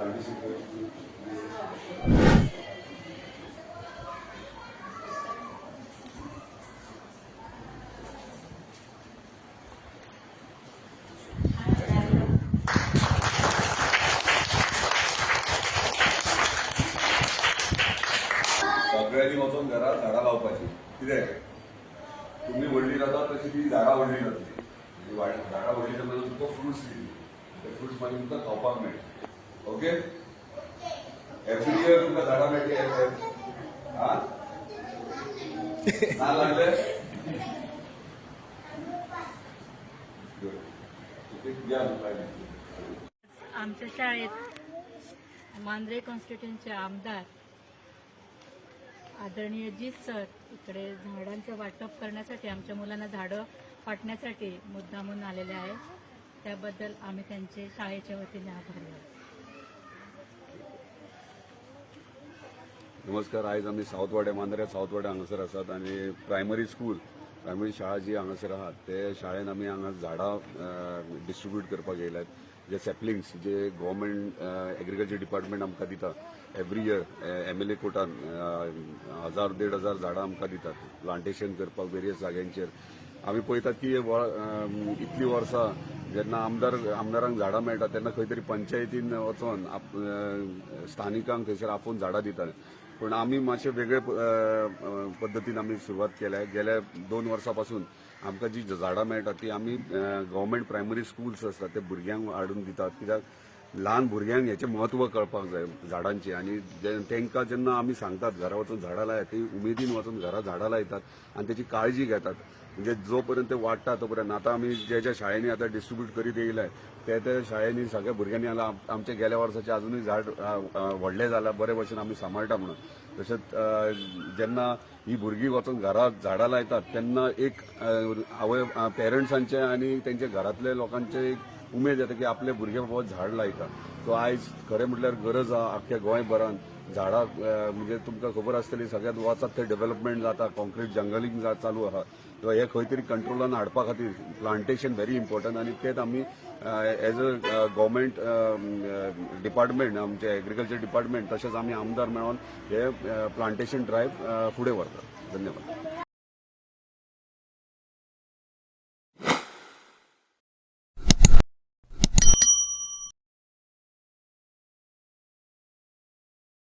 सगळ्यांनी वचून घरात झाडां लावपाची. कितें तुम्ही व्हडली जाता तशी ती झाडां व्हडली जातली झाडां व्हडली जाता तुमकां फ्रुट्स दिली. ते फ्रुट्स मागीर तुमकां खावपाक मेळटा ओके? एव्हरी इयर तुमका झाडा मेळटली हा? ना लागले आमच्या शाळेत मांद्रे कॉन्स्टिट्युशनचे आमदार आदरणीय जीत सर इकडे झाडांचं वाटप करण्यासाठी आमच्या मुलांना झाडं वाटण्यासाठी मुद्दामून आलेले आहेत. त्याबद्दल आम्ही त्यांचे शाळेच्या वतीने आभारी आहोत. नमस्कार आयज आमी सावथवाड्या मांद्रे हांगासर आसात आनी प्रायमरी स्कूल प्रायमरी शाळा जी हांगासर आहात ते शाळेन आमी हांगा झाडां डिस्ट्रीब्यूट करपाक येयल्यात जे सॅपलिंग्स जे गव्हर्मेंट एग्रीकल्चर डिपार्टमेंट आमकां दिता every year M L A कोर्टान हजार देड हजार झाडां आमकां दितात. प्लांटेशन करपाक वेरियस जाग्यांचेर. आमी पळयतात की व- इतलीं वर्सां जेन्ना आमदार आमदारांक झाडां मेळटा तेन्ना खंय तरी पंचायतीन वचोन आप- स्थानिकांक थंयसर आपोवन झाडां दितात. पूण आमी मातशे वेगळे पद्दतीन आमी सुरवात केल्या गेल्या दोन वर्सां पासून आमकां जी झाडां मेळटात ती आमी गव्हर्मेंट प्रायमरी स्कुल्स आसतात ते भुरग्यांक हाडून दितात. कित्याक? ल्हान भुरग्यांक हेचें म्हत्व कळपाक जाय झाडांचें. आनी जे- तांकां जेन्ना आमी सांगतात घरा वचून झाडां लाय ती उमेदीन वचून घरा झाडां लायतात आनी तेची काळजी घेतात. म्हणजे जो पर्यंत ते वाडटा तो पर्यंत आतां आमी जे ज्या शाळेंनी आतां डिस्ट्रीब्यूट करीत येयलाय ते त्या शाळेंनी सगळ्या भुरग्यांनी आला आमचे गेल्या वर्साचे अजूनय झाड व्हडलें जालां बरे भशेन आमी सांबाळटा म्हणून. तशेंच जेन्ना ही भुरगीं वचून घरा झाडां लायतात तेन्ना एक आवय पेरंट्सांचे आनी तेंच्या घरांतल्या लोकांचे एक उमेद येता की आपले भुरगे बाबा झाड लायता. सो आयज खरें म्हटल्यार गरज आहा आख्ख्या गोंयभरांत झाडां म्हणजे तुमकां खबर आसतली सगळ्यात वचत ते डेव्हलपमेंट जाता कॉन्क्रीट जंगलींग चालू आहा. सो हे खंय तरी कंट्रोलान हाडपा खातीर प्लांटेशन व्हेरी इम्पॉर्टंट आनी तेच आमी एज अ गव्हर्मेंट डिपार्टमेंट आमचे एग्रीकल्चर डिपार्टमेंट तशेंच आमी आमदार मेळोन हे प्लांटेशन ड्रायव्ह फुडें व्हरतात धन्यवाद.